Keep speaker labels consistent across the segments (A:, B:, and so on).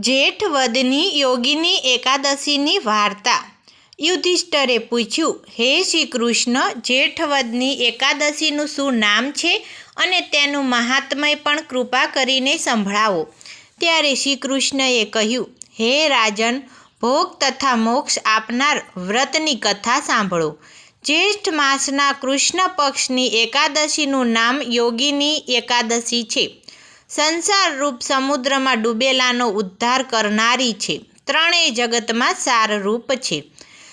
A: જેઠ વદની યોગીની એકાદશીની વાર્તા. યુધિષ્ઠરે પૂછ્યું, હે શ્રી કૃષ્ણ જેઠવદની એકાદશીનું શું નામ છે અને તેનું મહાત્મય પણ કૃપા કરીને સંભળાવો. ત્યારે શ્રી કૃષ્ણએ કહ્યું, હે રાજન, ભોગ તથા મોક્ષ આપનાર વ્રતની કથા સાંભળો. જ્યેષ્ઠ માસના કૃષ્ણ પક્ષની એકાદશીનું નામ યોગીની એકાદશી છે. સંસાર રૂપ સમુદ્રમાં ડૂબેલાનો ઉદ્ધાર કરનારી છે. ત્રણેય જગતમાં સારરૂપ છે.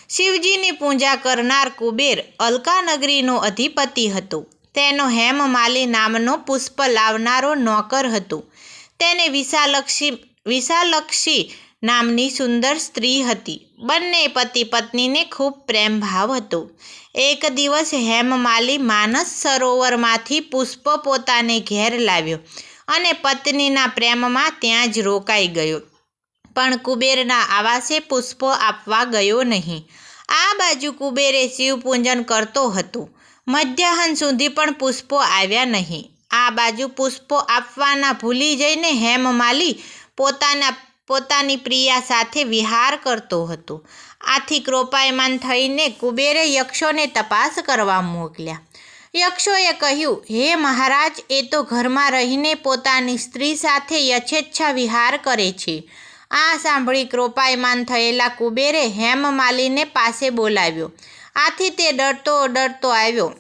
A: શિવજીની પૂજા કરનાર કુબેર અલકાનગરીનો અધિપતિ હતો. તેનો હેમમાલી નામનો પુષ્પ લાવનારો નોકર હતો. તેને વિશાલક્ષી વિશાલક્ષી નામની સુંદર સ્ત્રી હતી. બંને પતિ પત્નીને ખૂબ પ્રેમભાવ હતો. એક દિવસ હેમમાલી માનસ સરોવરમાંથી પુષ્પ પોતાને ઘેર લાવ્યો. અને પત્નીના પ્રેમમાં ત્યાં જ રોકાઈ ગયો. પણ કુબેરના આવાસે પુષ્પો આપવા ગયો નહીં. આ બાજુ કુબેરે શિવપૂજન કરતો હતો. મધ્યાહન સુધી પણ પુષ્પો આવ્યા નહીં. આ બાજુ પુષ્પો આપવાના ભૂલી જઈને હેમમાલી પોતાના, પોતાની પ્રિયા સાથે વિહાર કરતો હતો. આથી કૃપાયમાન થઈને કુબેરે યક્ષોને તપાસ કરવા મોકલ્યા. યક્ષોએ કહ્યું, હે મહારાજ, એ તો ઘરમાં રહીને પોતાની સ્ત્રી સાથે યથેચ્છા વિહાર કરે છે. આ સાંભળી ક્રોપાયમાન થયેલા કુબેરે હેમમાલીને પાસે બોલાવ્યો. આથી તે ડરતો ડરતો આવ્યો.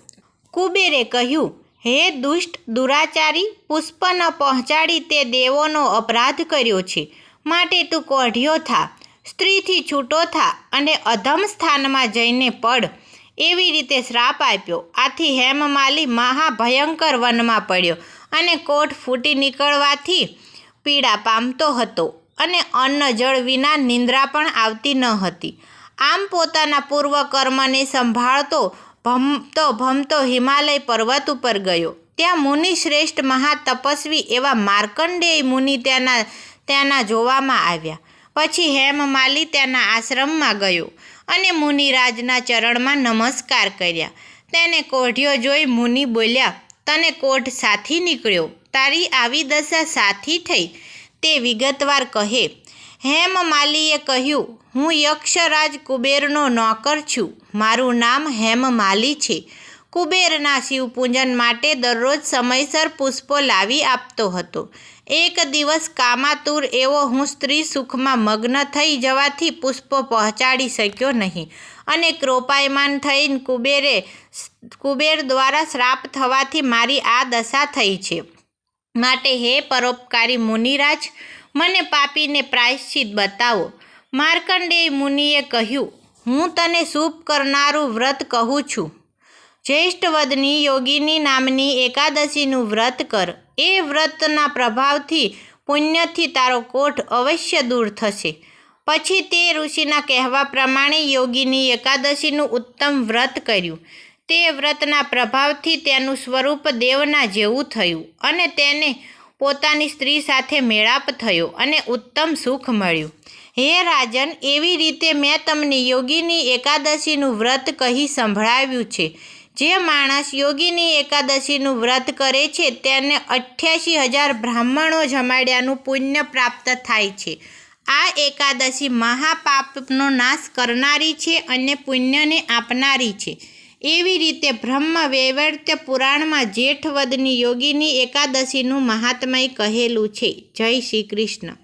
A: કુબેરે કહ્યું, હે દુષ્ટ, દુરાચારી, પુષ્પ ન પહોંચાડી તે દેવોનો અપરાધ કર્યો છે. માટે તું કોઢિયો થા, સ્ત્રીથી છૂટો થા અને અધમ સ્થાનમાં જઈને પડ. એવી રીતે શ્રાપ આપ્યો. આથી હેમમાલી મહાભયંકર વનમાં પડ્યો અને કોઠ ફૂટી નીકળવાથી પીડા પામતો હતો અને અન્ન જળ વિના નિંદ્રા પણ આવતી ન હતી. આમ પોતાના પૂર્વ કર્મને સંભાળતો ભમતો ભમતો હિમાલય પર્વત ઉપર ગયો. ત્યાં મુનિ શ્રેષ્ઠ મહાતપસ્વી એવા માર્કંડેય મુનિ ત્યાંના ત્યાંના જોવામાં આવ્યા. પછી હેમમાલી ત્યાંના આશ્રમમાં ગયો. અને મુનિરાજના ચરણમાં નમસ્કાર કર્યા. તેને કોઢિયો જોઈ મુનિ બોલ્યા, તને કોઢ સાથી નીકળ્યો. તારી આવી દશા સાથી થઈ. તે વિગતવાર કહે, હેમ માલીએ કહ્યું, હું યક્ષરાજ કુબેરનો નોકર છું. મારું નામ હેમમાલી છે. કુબેરના શિવપૂજન માટે દરરોજ સમયસર પુષ્પો લાવી આપતો હતો. એક દિવસ કામાતુર એવો હું સ્ત્રી સુખમાં મગ્ન થઈ જવાથી પુષ્પો પહોંચાડી શક્યો નહીં અને કૃપાયમાન થઈને કુબેરે કુબેર દ્વારા શ્રાપ થવાથી મારી આ દશા થઈ છે. માટે હે પરોપકારી મુનિરાજ, મને પાપીને પ્રાયશ્ચિત બતાવો. માર્કંડેય મુનિએ કહ્યું, હું તને શુભ કરનારું વ્રત કહું છું. જ્યેષ્ઠવદની યોગીની નામની એકાદશીનું વ્રત કર. એ વ્રતના પ્રભાવથી પુણ્યથી તારો કોઠ અવશ્ય દૂર થશે. પછી તે ઋષિના કહેવા પ્રમાણે યોગીની એકાદશીનું ઉત્તમ વ્રત કર્યું. તે વ્રતના પ્રભાવથી તેનું સ્વરૂપ દેવના જેવું થયું અને તેને પોતાની સ્ત્રી સાથે મેળાપ થયો અને ઉત્તમ સુખ મળ્યું. હે રાજન, એવી રીતે મેં તમને યોગીની એકાદશીનું વ્રત કહી સંભળાવ્યું છે. જે માણસ યોગીની એકાદશીનું વ્રત કરે છે, તેને અઠ્યાસી હજાર બ્રાહ્મણો જમાડ્યાનું પુણ્ય પ્રાપ્ત થાય છે. આ એકાદશી મહાપાપનો નાશ કરનારી છે અને પુણ્યને આપનારી છે. એવી રીતે બ્રહ્મ વૈવર્ત્ય પુરાણમાં જેઠવદની યોગીની એકાદશીનું મહાત્મય કહેલું છે. જય શ્રી કૃષ્ણ.